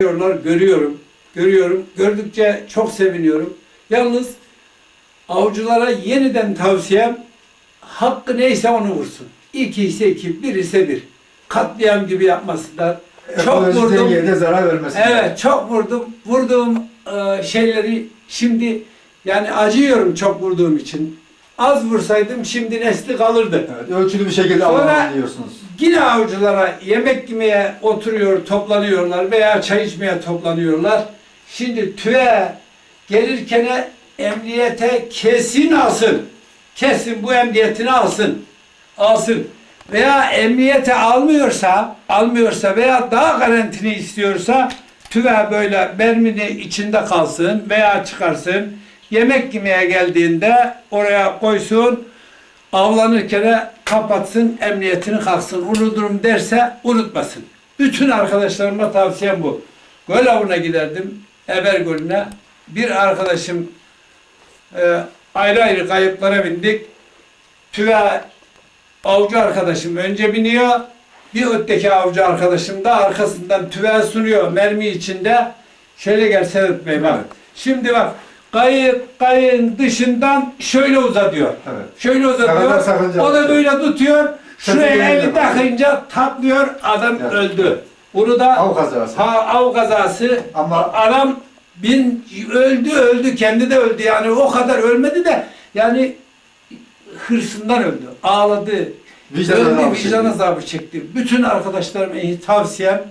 Görüyorlar, görüyorum, görüyorum. Gördükçe çok seviniyorum. Yalnız avcılara yeniden tavsiyem hakkı neyse onu vursun. İki ise iki, bir ise bir. Katliam gibi yapmasınlar. Çok vurdum. zarar vermesin. Evet, çok vurdum. Vurduğum e, şeyleri şimdi yani acıyorum çok vurduğum için. Az vursaydım şimdi nesli kalırdı. Evet, ölçülü bir şekilde Sonra- diyorsunuz. Yine avcılara yemek yemeye oturuyor, toplanıyorlar veya çay içmeye toplanıyorlar. Şimdi tüve gelirken emniyete kesin alsın. Kesin bu emniyetini alsın. Alsın. Veya emniyete almıyorsa, almıyorsa veya daha garantini istiyorsa tüve böyle mermini içinde kalsın veya çıkarsın. Yemek yemeye geldiğinde oraya koysun avlanırken de kapatsın, emniyetini kalksın. Unuturum derse unutmasın. Bütün arkadaşlarıma tavsiyem bu. Göl avına giderdim, Eber Gölü'ne. Bir arkadaşım e, ayrı ayrı kayıklara bindik. Tüve avcı arkadaşım önce biniyor. Bir ötteki avcı arkadaşım da arkasından tüve sunuyor mermi içinde. Şöyle gel Sedat Bey bak. Evet. Şimdi bak kayık kayığın dışından şöyle uzatıyor. Evet. Şöyle uzatıyor. O da böyle tutuyor. Şuraya eli takınca tatlıyor. Adam Evet. öldü. Bunu da Av kazası. ha, av kazası. Ama- adam bin öldü öldü kendi de öldü yani o kadar ölmedi de yani hırsından öldü. Ağladı. Vicdan öldü, azabı vicdan çekti. azabı çekti. Bütün arkadaşlarıma iyi tavsiyem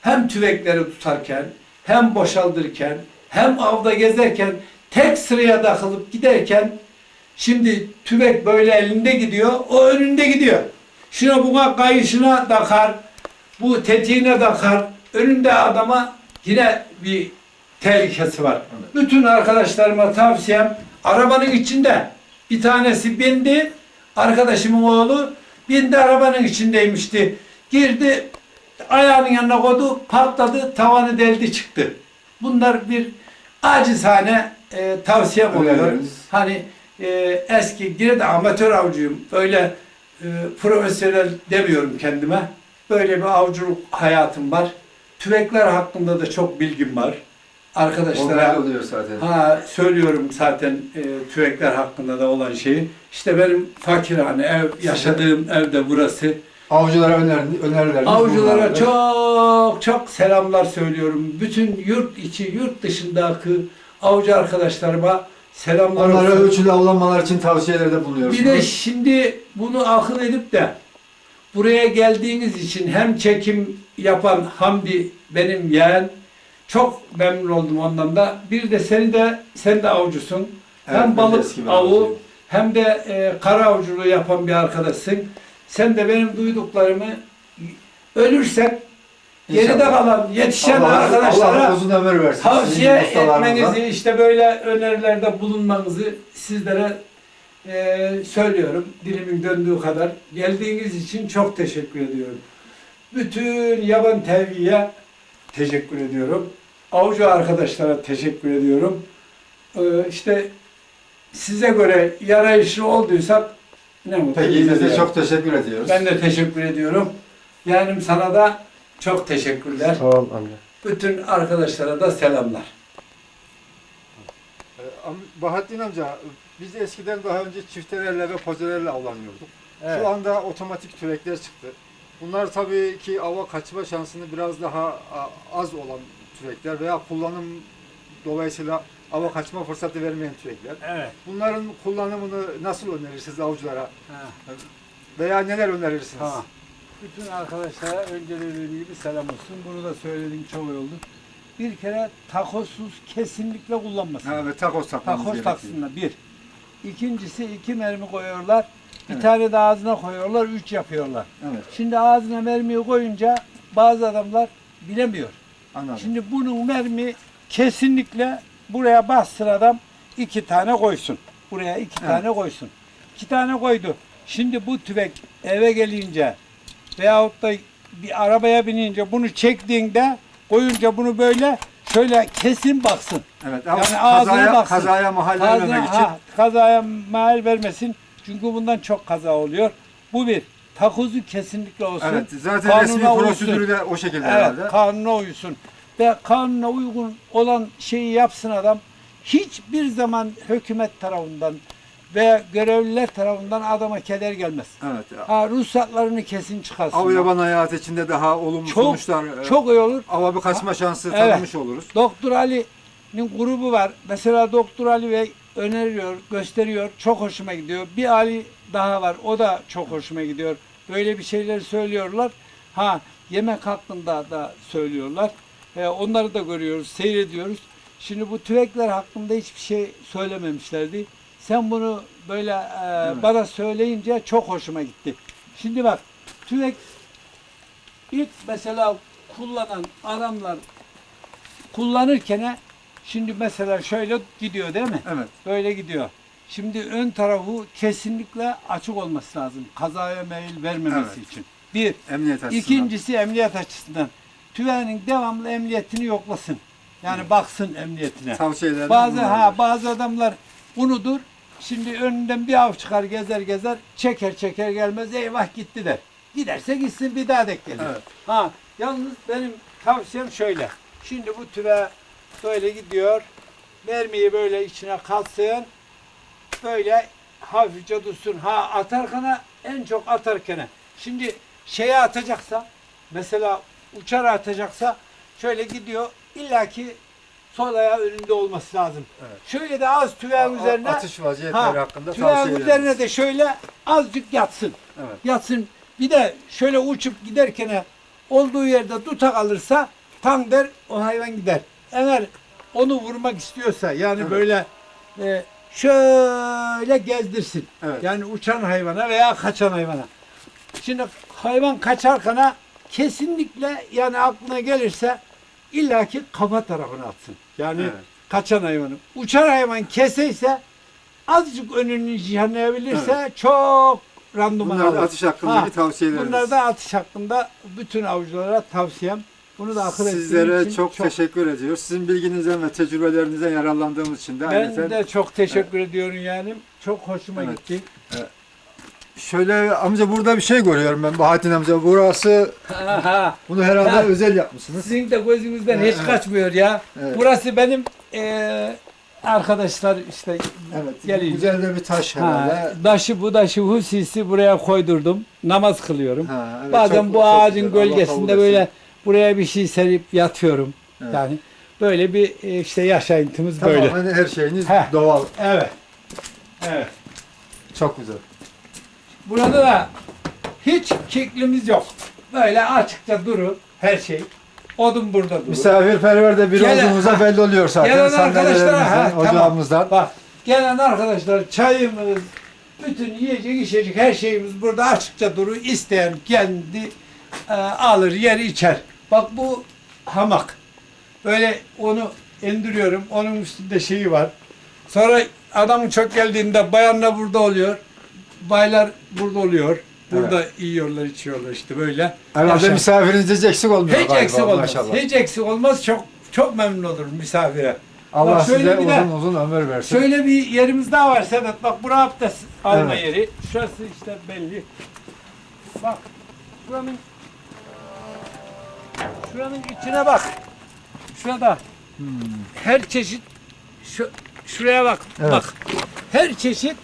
hem tüvekleri tutarken hem boşaldırken hem avda gezerken tek sıraya takılıp giderken şimdi tüvek böyle elinde gidiyor o önünde gidiyor. Şuna buna kayışına takar bu tetiğine takar önünde adama yine bir tehlikesi var. Evet. Bütün arkadaşlarıma tavsiyem arabanın içinde bir tanesi bindi arkadaşımın oğlu bindi arabanın içindeymişti. Girdi ayağının yanına koydu patladı tavanı deldi çıktı. Bunlar bir acizane e, tavsiyem oluyor. Hani e, eski yine de amatör avcıyım. Böyle e, profesyonel demiyorum kendime. Böyle bir avcılık hayatım var. Tüvekler hakkında da çok bilgim var. Arkadaşlara oluyor zaten. Ha söylüyorum zaten e, tüvekler hakkında da olan şeyi. İşte benim fakirhane ev yaşadığım evde burası. Avcılara öner, önerileriniz Avcılara çok çok selamlar söylüyorum. Bütün yurt içi, yurt dışındaki avcı arkadaşlarıma selamlar Onlara olsun. ölçülü avlanmalar için tavsiyelerde bulunuyorsunuz. Bir de şimdi bunu akıl edip de buraya geldiğiniz için hem çekim yapan Hamdi benim yeğen çok memnun oldum ondan da. Bir de seni de sen de avcısın. Evet, hem balık eski bir avı avcıyım. hem de e, kara avcılığı yapan bir arkadaşsın. Sen de benim duyduklarımı ölürsek geride kalan yetişen Allah, arkadaşlara Allah uzun ömür versin. tavsiye etmenizi, işte böyle önerilerde bulunmanızı sizlere e, söylüyorum. Dilimin döndüğü kadar. Geldiğiniz için çok teşekkür ediyorum. Bütün yaban TV'ye teşekkür ediyorum. Avcı arkadaşlara teşekkür ediyorum. E, işte size göre yarayışlı olduysak ne mutlu Peki biz de çok teşekkür ediyoruz. Ben de teşekkür ediyorum. Yani sana da çok teşekkürler. Sağ ol amca. Bütün arkadaşlara da selamlar. Ee, Bahattin amca, biz eskiden daha önce çiftelerle ve pozelerle avlanıyorduk. Şu anda otomatik tüfekler çıktı. Bunlar tabii ki ava kaçma şansını biraz daha az olan tüfekler veya kullanım dolayısıyla ava kaçma fırsatı vermeyen tüfekler. Evet. Bunların kullanımını nasıl önerirsiniz avcılara Ha. veya neler önerirsiniz? Tamam. Bütün arkadaşlara önce dediğim gibi selam olsun. Bunu da söylediğim çok iyi oldu. Bir kere takosuz kesinlikle kullanmasın. Ha, evet, takos takmamız Takos gerekiyor. taksınlar bir. İkincisi iki mermi koyuyorlar. Bir Evet. tane de ağzına koyuyorlar, üç yapıyorlar. Evet, Şimdi ağzına mermiyi koyunca bazı adamlar bilemiyor. anladım. Şimdi bunun mermi kesinlikle buraya bassın adam iki tane koysun. Buraya iki Evet. tane koysun. İki tane koydu. Şimdi bu tüfek eve gelince veyahut da bir arabaya binince bunu çektiğinde koyunca bunu böyle şöyle kesin baksın. evet, Yani kazaya, baksın. kazaya mahal Kazaya, vermemek için ha, kazaya mahal vermesin. Çünkü bundan çok kaza oluyor. Bu bir. Takozu kesinlikle olsun. Evet, zaten Kanuna resmi prosedürü de o şekilde Evet, herhalde. kanuna uysun. ve kanuna uygun olan şeyi yapsın adam. Hiçbir zaman hükümet tarafından ve görevliler tarafından adama keder gelmez. Evet. Ha, ruhsatlarını kesin çıkarsın. Av yaban hayatı içinde daha olumlu çok, sonuçlar. e, çok iyi olur. Ava bir kaçma şansı Evet. tanımış oluruz. Doktor Ali'nin grubu var. Mesela Doktor Ali Bey öneriyor, gösteriyor. Çok hoşuma gidiyor. Bir Ali daha var. O da çok hoşuma gidiyor. Böyle bir şeyler söylüyorlar. Ha yemek hakkında da söylüyorlar. Ee, onları da görüyoruz, seyrediyoruz. Şimdi bu tüvekler hakkında hiçbir şey söylememişlerdi. Sen bunu böyle e, Evet. bana söyleyince çok hoşuma gitti. Şimdi bak tüvek ilk mesela kullanan adamlar kullanırken şimdi mesela şöyle gidiyor değil mi? Evet. Böyle gidiyor. Şimdi ön tarafı kesinlikle açık olması lazım. Kazaya meyil vermemesi Evet. için. Bir. Emniyet açısından. İkincisi emniyet açısından. Tüvenin devamlı emniyetini yoklasın. Yani baksın emniyetine. Tavsiyeler. Bazı ha bazı adamlar unudur. Şimdi önünden bir av çıkar gezer gezer çeker çeker gelmez eyvah gitti der. Giderse gitsin bir daha denk gelir. Evet. Ha yalnız benim tavsiyem şöyle. Şimdi bu tüve böyle gidiyor. Mermiyi böyle içine katsın. Böyle hafifçe dursun. Ha atarkana en çok atarkana. Şimdi şeye atacaksa mesela uçar atacaksa şöyle gidiyor. İlla ki sol ayağı önünde olması lazım. Evet. Şöyle de az tüveğin üzerine Atış vaziyetleri ha, hakkında tavsiyeleriniz. üzerine de şöyle azıcık yatsın Evet. yatsın. Bir de şöyle uçup giderken olduğu yerde tutak alırsa tam der o hayvan gider. Eğer onu vurmak istiyorsa yani Evet. böyle e, şöyle gezdirsin. Evet. Yani uçan hayvana veya kaçan hayvana. Şimdi hayvan kaçarkana kesinlikle yani aklına gelirse illaki kafa tarafına atsın. Yani Evet. kaçan hayvanı. Uçan hayvan keseyse azıcık önünü cihanlayabilirse çok randıman Bunlar alır. atış hakkındaki Ha, tavsiyeleriniz. Bunlar da atış hakkında bütün avcılara tavsiyem. Bunu da akıl Sizlere için çok, teşekkür ediyoruz. Sizin bilginizden ve tecrübelerinizden yararlandığımız için de Ben ayrıca de çok teşekkür ediyorum yani. Çok hoşuma Evet. gitti. Şöyle amca burada bir şey görüyorum ben Bahattin amca. Burası Aha, bunu herhalde Ha. özel yapmışsınız. Sizin de gözünüzden hiç Evet. kaçmıyor ya. Evet. Burası benim eee, arkadaşlar işte Evet. Gelin. Güzel de bir taş ha, herhalde. daşı bu daşı husisi buraya koydurdum. Namaz kılıyorum. Ha, evet, Bazen çok- bu çok ağacın güzel. Allah kabul gölgesinde etsin. böyle buraya bir şey serip yatıyorum. Evet. Yani böyle bir e, işte yaşayıntımız böyle. Tamamen her şeyiniz Heh. doğal. Evet. Evet. Çok güzel. Burada da hiç kiklimiz yok. Böyle açıkça durur her şey. Odun burada durur. Misafirperver de bir Gelen- olduğumuza belli oluyor zaten. Gelen arkadaşlara ha, Sandalyelerimizden, ocağımızdan. Bak gelen arkadaşlar çayımız, bütün yiyecek içecek her şeyimiz burada açıkça durur. İsteyen kendi e, alır yer içer. Bak bu hamak. Böyle onu indiriyorum. Onun üstünde şeyi var. Sonra adamın çok geldiğinde bayanla burada oluyor. Baylar burada oluyor. Burada yiyorlar, içiyorlar işte böyle. Herhalde Yaşam. misafiriniz eksik olmuyor Hiç galiba, eksik olmaz. maşallah. Hiç eksik olmaz. Çok çok memnun olurum misafire. Allah Bak şöyle size bir de- uzun uzun ömür versin. Şöyle bir yerimiz daha var Sedat. Bak bura abdest alma Evet. yeri. Şurası işte belli. Bak. Şuranın şuranın içine bak. Şurada her çeşit şu şuraya bak. Hmm. Evet. Bak. Her çeşit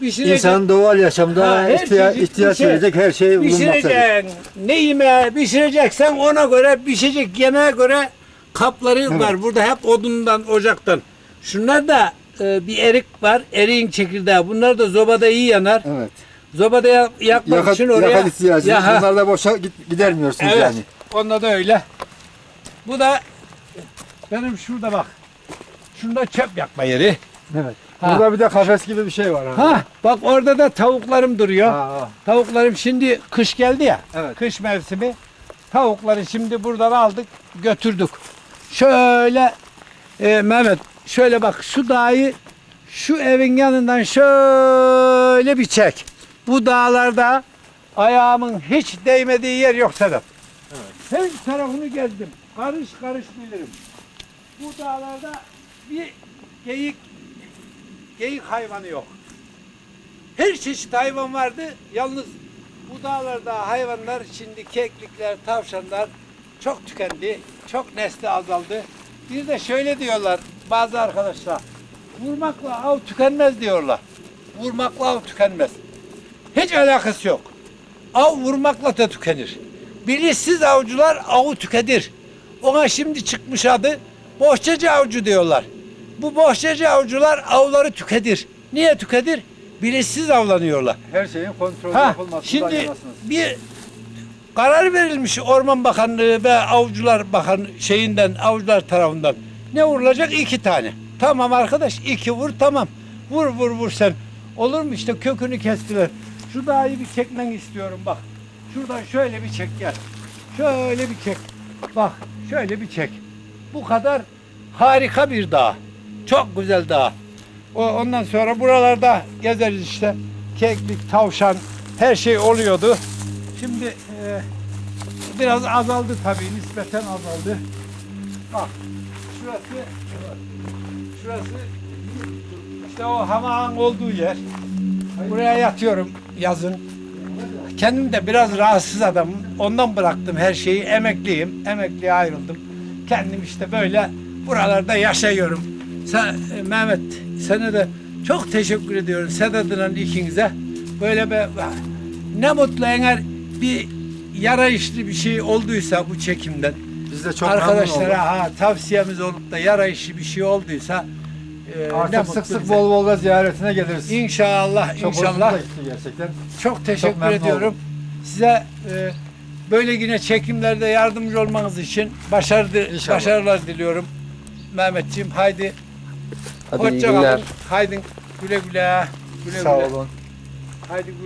pişirecek. İnsan doğal yaşamda Ha, ihtiya- çeşit ihtiyaç şey. verecek her şey. Pişireceksin. Ne yemeğe pişireceksen ona göre pişecek yemeğe göre kapları Evet. var. Burada hep odundan, ocaktan. Şunlar da e, bir erik var. Eriğin çekirdeği. Bunlar da zobada iyi yanar. Evet. Zobada ya- yakmak Yakat, için oraya... yakat ihtiyacı. Ya, ha. Bunlar da boşa git- gidermiyorsunuz Evet. yani. Onda da öyle. Bu da benim şurada bak. Şunda çöp yakma yeri. Evet. Ha. Burada bir de kafes gibi bir şey var. Ha. Ha, bak orada da tavuklarım duruyor. Ha, ha. Tavuklarım şimdi kış geldi ya. Evet. Kış mevsimi. Tavukları şimdi buradan aldık, götürdük. Şöyle e, Mehmet, şöyle bak şu dağı şu evin yanından şöyle bir çek. Bu dağlarda ayağımın hiç değmediği yer yok Sedat. Her tarafını gezdim. Karış karış bilirim. Bu dağlarda bir geyik geyik hayvanı yok. Her çeşit hayvan vardı. Yalnız bu dağlarda hayvanlar şimdi keklikler, tavşanlar çok tükendi. Çok nesli azaldı. Bir de şöyle diyorlar bazı arkadaşlar. Vurmakla av tükenmez diyorlar. Vurmakla av tükenmez. Hiç alakası yok. Av vurmakla da tükenir. Bilinçsiz avcılar avı tüketir. Ona şimdi çıkmış adı bohçacı avcı diyorlar. Bu bohçacı avcılar avları tüketir. Niye tüketir? Bilinçsiz avlanıyorlar. Her şeyin kontrolü Ha, yapılmasından şimdi bir karar verilmiş Orman Bakanlığı ve Avcılar Bakan şeyinden avcılar tarafından. Ne vurulacak? İki tane. Tamam arkadaş iki vur tamam. Vur vur vur sen. Olur mu işte kökünü kestiler. Şu dağı bir çekmen istiyorum bak. Şuradan şöyle bir çek gel. Şöyle bir çek. Bak şöyle bir çek. Bu kadar harika bir dağ. Çok güzel dağ. O, ondan sonra buralarda gezeriz işte. Keklik, tavşan her şey oluyordu. Şimdi e, biraz azaldı tabii nispeten azaldı. Bak şurası şurası işte o hamağın olduğu yer. Buraya yatıyorum yazın. Kendim de biraz rahatsız adamım. Ondan bıraktım her şeyi. Emekliyim. Emekliye ayrıldım. Kendim işte böyle buralarda yaşıyorum. Sen, e, Mehmet sana da çok teşekkür ediyorum. Sedat'ın ikinize. Böyle bir ne mutlu eğer bir yarayışlı bir şey olduysa bu çekimden. Biz de çok arkadaşlara ha, tavsiyemiz olup da yarayışlı bir şey olduysa e, ne Artık sık sık bize. bol bol da ziyaretine geliriz. İnşallah, Çok inşallah. gitti gerçekten. Çok teşekkür memnun ediyorum. oldum. Size e, böyle yine çekimlerde yardımcı olmanız için İnşallah. başarılar diliyorum. Mehmetciğim haydi. Hadi iyi hoşça günler. kalın. Haydi güle güle. Güle Sağ güle. olun. Haydi güle